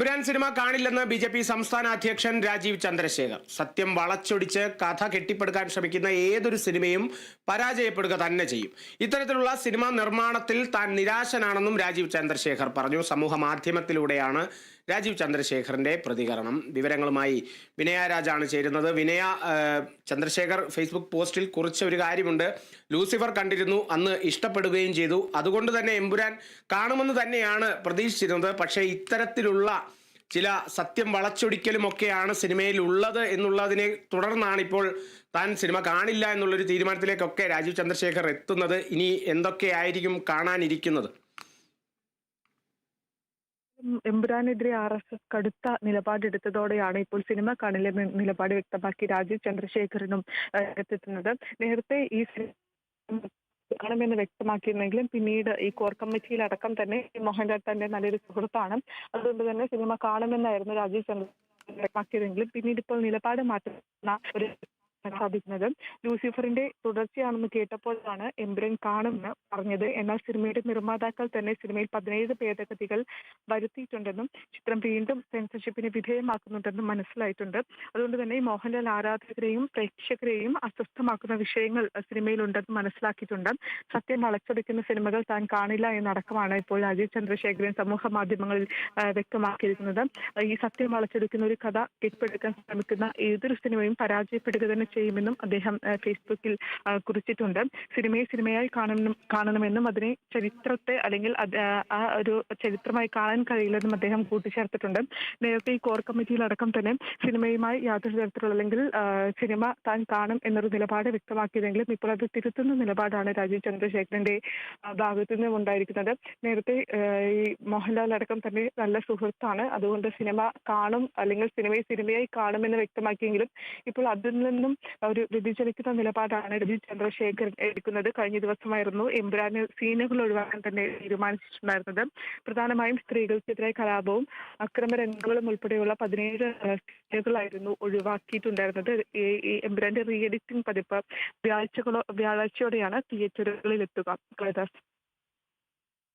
Pooran cinema കാണില്ലെന്ന് B J P സംസ്ഥാന അധ്യക്ഷൻ രാജീവ് ചന്ദ്രശേഖർ. സത്യം വളച്ചൊടിച്ച് കഥ കെട്ടിപ്പടുക്കാൻ ശ്രമിക്കുന്ന ഏതൊരു സിനിമയും പരാജയപ്പെടുക തന്നെ ചെയ്യും. ഇത്തരത്തിലുള്ള സിനിമാ നിർമ്മാണത്തിൽ താൻ നിരാശനാണെന്നും രാജീവ് ചന്ദ്രശേഖർ പറഞ്ഞു. സമൂഹ മാധ്യമത്തിലൂടെയാണ് രാജീവ് ചന്ദ്രശേഖറിന്റെ പ്രതികരണം. വിവരങ്ങളുമായി വിനയ രാജാണ് ചേരുന്നത്. വിനയ ചന്ദ്രശേഖർ ഫേസ്ബുക്ക് പോസ്റ്റിൽ കുറിച്ച ഒരു കാര്യമുണ്ട്. ലൂസിഫർ കണ്ടിരുന്നു അന്ന് ഇഷ്ടപ്പെടുകയും ചെയ്തു. അതുകൊണ്ട് തന്നെ എമ്പുരാൻ കാണുമെന്ന് തന്നെയാണ് പ്രതീക്ഷിച്ചിരുന്നത്. പക്ഷേ ഇത്തരത്തിലുള്ള ചില സത്യം വളച്ചൊടിക്കലും ഒക്കെയാണ് സിനിമയിൽ ഉള്ളത് എന്നുള്ളതിനെ തുടർന്നാണ് ഇപ്പോൾ താൻ സിനിമ കാണില്ല എന്നുള്ളൊരു തീരുമാനത്തിലേക്കൊക്കെ രാജീവ് ചന്ദ്രശേഖർ എത്തുന്നത്. ഇനി എന്തൊക്കെയായിരിക്കും കാണാനിരിക്കുന്നത്? എമ്പുരാനെതിരെ ആർ എസ് എസ് കടുത്ത നിലപാടെടുത്തതോടെയാണ് ഇപ്പോൾ സിനിമ കാണിലെ നിലപാട് വ്യക്തമാക്കി രാജീവ് ചന്ദ്രശേഖരനും എത്തുന്നത് നേരത്തെ ഈ കാണുമെന്ന് വ്യക്തമാക്കിയിരുന്നെങ്കിലും പിന്നീട് ഈ കോർ കമ്മിറ്റിയിൽ അടക്കം തന്നെ മോഹൻലാൽ തന്റെ നല്ലൊരു സുഹൃത്താണ്. അതുകൊണ്ട് തന്നെ സിനിമ കാണുമെന്നായിരുന്നു രാജീവ് ചന്ദ്ര വ്യക്തമാക്കിയതെങ്കിലും പിന്നീട് ഇപ്പോൾ നിലപാട് മാറ്റുന്ന ഒരു സാധിക്കുന്നത് ലൂസിഫറിന്റെ തുടർച്ചയാണെന്ന് കേട്ടപ്പോഴാണ് എംബ്രൻ കാണുമെന്ന് പറഞ്ഞത്. എന്നാൽ സിനിമയുടെ നിർമ്മാതാക്കൾ തന്നെ സിനിമയിൽ പതിനേഴ് ഭേദഗതികൾ വരുത്തിയിട്ടുണ്ടെന്നും ചിത്രം വീണ്ടും സെൻസർഷിപ്പിന് വിധേയമാക്കുന്നുണ്ടെന്നും മനസ്സിലായിട്ടുണ്ട്. അതുകൊണ്ട് തന്നെ മോഹൻലാൽ ആരാധകരെയും പ്രേക്ഷകരെയും അസ്വസ്ഥമാക്കുന്ന വിഷയങ്ങൾ സിനിമയിലുണ്ടെന്ന് മനസ്സിലാക്കിയിട്ടുണ്ട്. സത്യം വളച്ചൊടിക്കുന്ന സിനിമകൾ താൻ കാണില്ല എന്നടക്കമാണ് ഇപ്പോൾ രാജീവ് ചന്ദ്രശേഖരൻ സമൂഹ മാധ്യമങ്ങളിൽ വ്യക്തമാക്കിയിരിക്കുന്നത്. ഈ സത്യം വളച്ചൊടിക്കുന്ന ഒരു കഥ കെട്ടിപ്പടുക്കാൻ ശ്രമിക്കുന്ന ഏതൊരു സിനിമയും പരാജയപ്പെടുക തന്നെ ചെയ്യുമെന്നും അദ്ദേഹം ഫേസ്ബുക്കിൽ കുറിച്ചിട്ടുണ്ട്. സിനിമയെ സിനിമയായി കാണണം കാണണമെന്നും അതിനെ ചരിത്രത്തെ അല്ലെങ്കിൽ ആ ഒരു ചരിത്രമായി കാണാൻ കഴിയില്ലെന്നും അദ്ദേഹം കൂട്ടിച്ചേർത്തിട്ടുണ്ട്. നേരത്തെ ഈ കോർ കമ്മിറ്റിയിലടക്കം തന്നെ സിനിമയുമായി യാതൊരു തരത്തിലുള്ള അല്ലെങ്കിൽ സിനിമ താൻ കാണും എന്നൊരു നിലപാട് വ്യക്തമാക്കിയതെങ്കിലും ഇപ്പോൾ അത് തിരുത്തുന്ന നിലപാടാണ് രാജീവ് ചന്ദ്രശേഖരന്റെ ഭാഗത്തു നിന്നും ഉണ്ടായിരിക്കുന്നത്. നേരത്തെ ഈ മോഹൻലാൽ അടക്കം തന്നെ നല്ല സുഹൃത്താണ്. അതുകൊണ്ട് സിനിമ കാണും അല്ലെങ്കിൽ സിനിമയെ സിനിമയായി കാണുമെന്ന് വ്യക്തമാക്കിയെങ്കിലും ഇപ്പോൾ അതിൽ നിന്നും ഒരു വ്യതിചലിക്കുന്ന നിലപാടാണ് രവി ചന്ദ്രശേഖരൻ എടുക്കുന്നത്. കഴിഞ്ഞ ദിവസമായിരുന്നു എംബ്രാന് സീനുകൾ ഒഴിവാക്കാൻ തന്നെ തീരുമാനിച്ചിട്ടുണ്ടായിരുന്നത്. പ്രധാനമായും സ്ത്രീകൾക്കെതിരായ കലാപവും അക്രമരംഗങ്ങളും ഉൾപ്പെടെയുള്ള പതിനേഴ് സീനുകളായിരുന്നു ഒഴിവാക്കിയിട്ടുണ്ടായിരുന്നത്. ഈ എംബ്രാന്റെ റീ എഡിറ്റിംഗ് പതിപ്പ് വ്യാഴ്ചകളോ വ്യാഴാഴ്ചയോടെയാണ് തിയേറ്ററുകളിൽ എത്തുക